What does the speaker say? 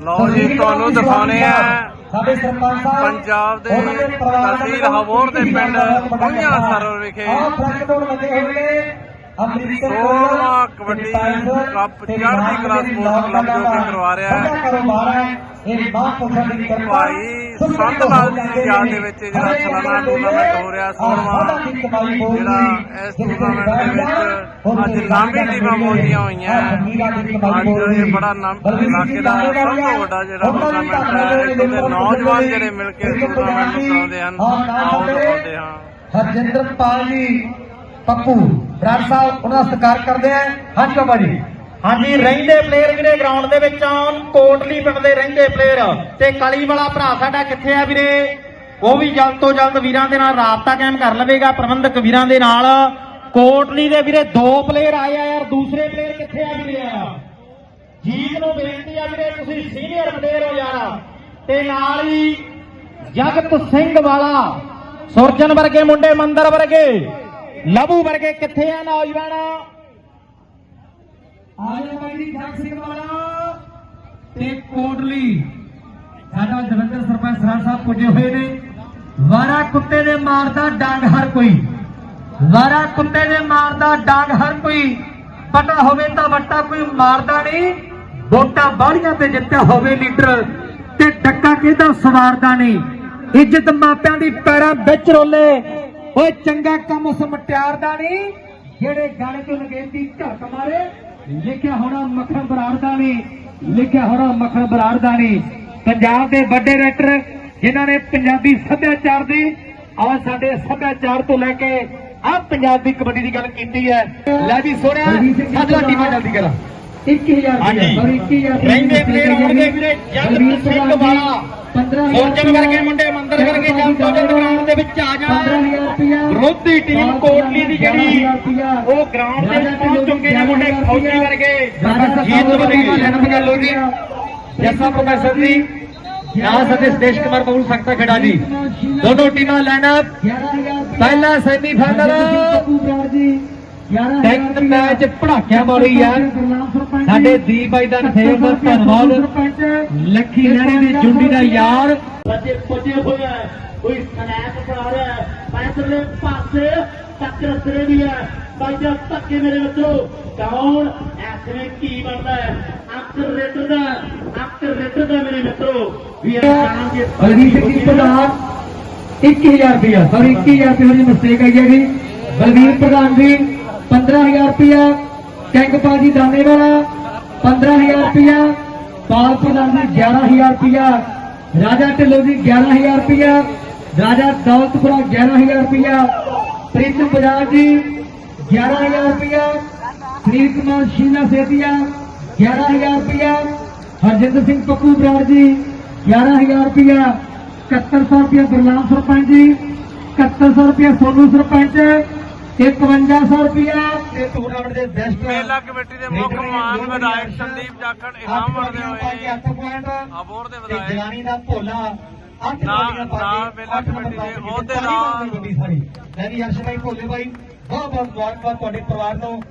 ਲਓ ਜੀ ਤੁਹਾਨੂੰ ਦਿਖਾਉਣੇ ਆ ਸਾਡੇ ਸਰਪੰਚ ਸਾਹਿਬ ਪੰਜਾਬ ਦੇ ਤਹਿਸੀਲ ਹਵੋਰ ਦੇ ਪਿੰਡ ਭੁਈਆਂ ਸਰਵਰ ਵਿਖੇ ਸੋਲਵਾਂ ਕਬੱਡੀ ਕੱਪ ਚੜ੍ਹਦੀ ਕਲਾ ਸਪੋਰਟਸ ਕਲੱਬ ਜੋ ਕਿ ਕਰਵਾ ਰਿਹਾ ਹੈ। ਭਾਈ ਸੰਤ ਲਾਲ ਜੀ ਦੀ ਯਾਦ ਦੇ ਵਿੱਚ ਜਿਹੜਾ ਸਾਲਾਨਾ ਟੂਰਨਾਮੈਂਟ ਹੋ ਰਿਹਾ ਸੋਲਵਾਂ ਜਿਹੜਾ ਇਸ ਟੂਰਨਾਮੈਂਟ ਦੇ ਵਿੱਚ ਅੱਜ ਨਾਮੀ ਟੀਮਾਂ ਪਹੁੰਚੀਆਂ ਹੋਈਆਂ ਅੱਜ ਇਹ ਬੜਾ ਨਾਮ ਇਲਾਕੇ ਦਾ ਸਭ ਤੋਂ ਵੱਡਾ ਜਿਹੜਾ ਟੂਰਨਾਮੈਂਟ ਹੈ। ਇੱਥੋਂ ਦੇ ਨੌਜਵਾਨ ਜਿਹੜੇ ਮਿਲ ਕੇ ਟੂਰਨਾਮੈਂਟ ਕਰਾਉਂਦੇ ਹਨ ਹਾਂ। ਹਰਜਿੰਦਰ ਪਾਲ ਜੀ ਪੱਪੂ ਬਰਾੜ ਸਾਹਿਬ ਉਹਨਾਂ ਦਾ ਸਤਿਕਾਰ ਕਰਦੇ ਆ। ਹਾਂਜੀ ਬਾਬਾ ਜੀ। ਹਾਂਜੀ, ਰਹਿੰਦੇ ਪਲੇਅਰ ਵੀਰੇ ਗਰਾਊਂਡ ਦੇ ਵਿੱਚ ਆਉਣ, ਕੋਟਲੀ ਪਿੰਡ ਦੇ ਰਹਿੰਦੇ ਪਲੇਅਰ ਤੇ ਕਲੀ ਵਾਲਾ ਭਰਾ ਸਾਡਾ ਕਿੱਥੇ ਆ ਵੀਰੇ? ਉਹ ਵੀ ਜਲਦ ਤੋਂ ਜਲਦ ਵੀਰਾਂ ਦੇ ਨਾਲ ਰਾਬਤਾ ਕਾਇਮ ਕਰ ਲਵੇਗਾ, ਪ੍ਰਬੰਧਕ ਵੀਰਾਂ ਦੇ ਨਾਲ। ਕੋਟਲੀ ਦੇ ਵੀਰੇ ਦੋ ਪਲੇਅਰ ਆਏ ਆ ਯਾਰ, ਦੂਸਰੇ ਪਲੇਅਰ ਕਿੱਥੇ ਆ ਵੀਰੇ ਆ ਜੀਤ ਨੂੰ ਬੇਨਤੀ ਆ ਵੀਰੇ, ਤੁਸੀਂ ਸੀਨੀਅਰ ਪਲੇਅਰ ਹੋ ਯਾਰ। ਤੇ ਨਾਲ ਹੀ ਜਗਤ ਸਿੰਘ ਵਾਲਾ, ਸੁਰਜਨ ਵਰਗੇ ਮੁੰਡੇ, ਮੰਦਰ ਵਰਗੇ ਲਬੂ ਵਰਗੇ ਕਿੱਥੇ ਆ ਨੌਜਵਾਨ? ਆਜੋ ਬਾਈ ਜੀ, ਜਗ ਸਿੰਘ ਵਾਲਾ। ਤੇ ਕੋਟਲੀ, ਸਾਡਾ ਜਲੰਧਰ ਸਰਪੰਚ ਸਰਾਰ ਸਾਹਿਬ ਪੁੱਜੇ ਹੋਏ ਨੇ। ਵਾਰਾ ਕੁੱਤੇ ਦੇ ਮਾਰਦਾ ਡਾਂਗ ਹਰ ਕੋਈ। ਵਾਰਾ ਕੁੱਤੇ ਦੇ ਮਾਰਦਾ ਡਾਂਗ ਹਰ ਕੋਈ। ਪਤਾ ਹੋਵੇ ਤਾਂ ਵੱਟਾ ਕੋਈ ਮਾਰਦਾ ਨਹੀਂ। ਵੋਟਾਂ ਬਾੜੀਆਂ ਤੇ ਜਿੱਤਿਆ ਹੋਵੇ ਲੀਡਰ। ਤੇ ਡੱਕਾ ਕਿਹਦਾ ਸਵਾਰਦਾ ਨਹੀਂ। ਇੱਜ਼ਤ ਮਾਪਿਆਂ ਦੀ ਪੈਰਾਂ ਵਿੱਚ ਰੋਲੇ। ਓਏ ਚੰਗਾ ਕੰਮ ਉਸ ਮਟਿਆਰ ਦਾ ਨਹੀਂ। ਜਿਹੜੇ ਗਾਣੇ ਤੋਂ ਲਗੇਂਦੀ ਝੱਕ ਮਾਰੇ। ਲਿਖਿਆ ਹੋਣਾ ਮੱਖਣ ਬਰਾੜ ਦਾ ਨਹੀਂ ਲਿਖਿਆ ਹੋਣਾ ਮੱਖਣ ਬਰਾੜ ਦਾ ਨਹੀਂ ਪੰਜਾਬ ਦੇ ਵੱਡੇ ਰਾਈਟਰ ਜਿਨ੍ਹਾਂ ਨੇ ਪੰਜਾਬੀ ਸੱਭਿਆਚਾਰ ਦੀ ਔਰ ਸਾਡੇ ਸੱਭਿਆਚਾਰ ਤੋਂ ਲੈ ਕੇ ਆ ਪੰਜਾਬੀ ਕਬੱਡੀ ਦੀ ਗੱਲ ਕੀਤੀ ਹੈ ਲੈ ਵੀ ਸੋਹਣਿਆ ਸਾਡਾ ਟੀਮਾਂ ਜਲਦੀ ਕਰਾਂ 21000 ਹਾਂਜੀ। ਔਰ 21000 ਰਹਿੰਦੇ player ਆਉਣਗੇ ਵੀਰੇ, ਜਗਤ ਸਿੰਘ ਵਾਲਾ। ਸੋਜਨ ਵਰਗੇ ਮੁੰਡੇ ਵਰਗੇ ਜਲਦ ਤੋਂ ਜਲਦ ਗਰਾਊਂਡ ਦੇ ਵਿੱਚ ਆ ਜਾਣ। ਵਿਰੋਧੀ ਟੀਮ ਕੋਟਲੀ ਦੀ ਜਿਹੜੀ ਉਹ ਗਰਾਊਂਡ ਦੇ ਵਿੱਚ ਪਹੁੰਚ ਚੁੱਕੇ ਨੇ ਮੁੰਡੇ ਫੌਜੀ ਵਰਗੇ। ਜੀਤ ਵਧੇਗੀ ਜਨਮ ਗੱਲ ਹੋ ਗਈ ਜੱਸਾ ਪ੍ਰੋਫੈਸਰ ਜੀ ਯਾਰ ਸਾਡੇ ਸਤੇਸ਼ ਕੁਮਾਰ ਬਬਲੂ ਸਕਤਾ ਖੇੜਾ ਜੀ। ਦੋਨੋਂ ਟੀਮਾਂ ਲਾਈਨਅਪ ਪਹਿਲਾ ਸੈਮੀਫਾਈਨਲ ਟੈਂਕ ਮੈਚ ਪੜਾਕਿਆਂ ਵਾਲੀ ਆ। ਸਾਡੇ ਦੀਪ ਬਾਈ ਦਾ ਦਾ ਧੰਨਵਾਦ। ਲੱਖੀ ਲਹਿਰੇ ਦੀ ਜੁੰਡੀ ਦਾ ਯਾਰ। ਬੱਚੇ ਪੁੱਜੇ ਹੋਏ ਆ ਕੋਈ ਸਨੈਪ ਖਾ ਰਿਹਾ ਹੈ ਪੈਸਲੇ ਪਾਸੇ ਟੱਕਰ ਸਿਰੇ ਵੀ ਹੈ ਬਾਈ ਜਦ ਧੱਕੇ ਮੇਰੇ ਵਿੱਚੋਂ ਕੌਣ ਐਸਵੇਂ ਕੀ ਬਣਦਾ ਹੈ? ਅੱਖਰ ਰੇਟਰ ਦਾ ਅੱਖਰ ਰੇਟਰ ਦਾ ਮੇਰੇ ਮਿੱਤਰੋ ਵੀ ਜਾਣਗੇ ਬਲਜੀਤ ਸਿੰਘ ਪ੍ਰਧਾਨ 21000 ਰੁਪਇਆ ਸੌਰੀ 21000 ਰੁਪਏ ਦੀ ਮਿਸਟੇਕ ਆਈ ਹੈ ਜੀ ਬਲਵੀਰ ਪ੍ਰਧਾਨ ਜੀ 15000 ਰੁਪਇਆ। ਟੈਂਕਪਾਲ ਜੀ ਦਾਨੇ ਵਾਲਾ 15000 ਰੁਪਇਆ। ਪਾਲ ਪ੍ਰਧਾਨ ਜੀ 11000 ਰੁਪਇਆ। ਰਾਜਾ ਢਿੱਲੋਂ ਜੀ 11000 ਰੁਪਇਆ ਰਾਜਾ ਦੌਲਤਪੁਰਾ 11000 ਰੁਪਇਆ ਪ੍ਰੀਤਮ ਬਜਾਜ ਜੀ 11000 ਰੁਪਇਆ ਸ਼੍ਰੀ ਕੁਮਾਰ ਸ਼ੀਨਾ ਸੇਤੀਆ 11000 ਰੁਪਇਆ ਹਰਜਿੰਦਰ ਸਿੰਘ ਪੱਪੂ ਬਰਾੜ ਜੀ 11000 ਰੁਪਇਆ 7100 ਰੁਪਇਆ ਗੁਰਨਾਮ ਸਰਪੰਚ ਜੀ 7100 ਰੁਪਇਆ ਸੋਨੂ ਸਰਪੰਚ 5100 ਰੁਪਇਆ ਇਹ ਟੂਰਨਾਮੈਂਟ ਦੇ ਬੈਸਟ ਮੇਲਾ ਕਮੇਟੀ ਦੇ ਮੁੱਖ ਮਹਾਨ ਵਿਧਾਇਕ ਸੰਦੀਪ ਜਾਖੜ ਇਨਾਮ ਵੰਡਦੇ ਹੋਏ ਅਬੋਰ ਦੇ ਤੇ ਵਿਧਾਇਕ। ਜਗਾਨੀ ਦਾ ਭੋਲਾ ਪਾ ਕੇ ਮੇਲਾ ਕਮੇਟੀ ਦੇ ਅਹੁਦੇਦਾਰ। ਵੀ ਹਰਸ਼ ਭਾਈ ਭੋਲੇ ਭਾਈ ਬਹੁਤ ਬਹੁਤ ਮੁਬਾਰਕਬਾਦ ਤੁਹਾਡੇ ਪਰਿਵਾਰ ਨੂੰ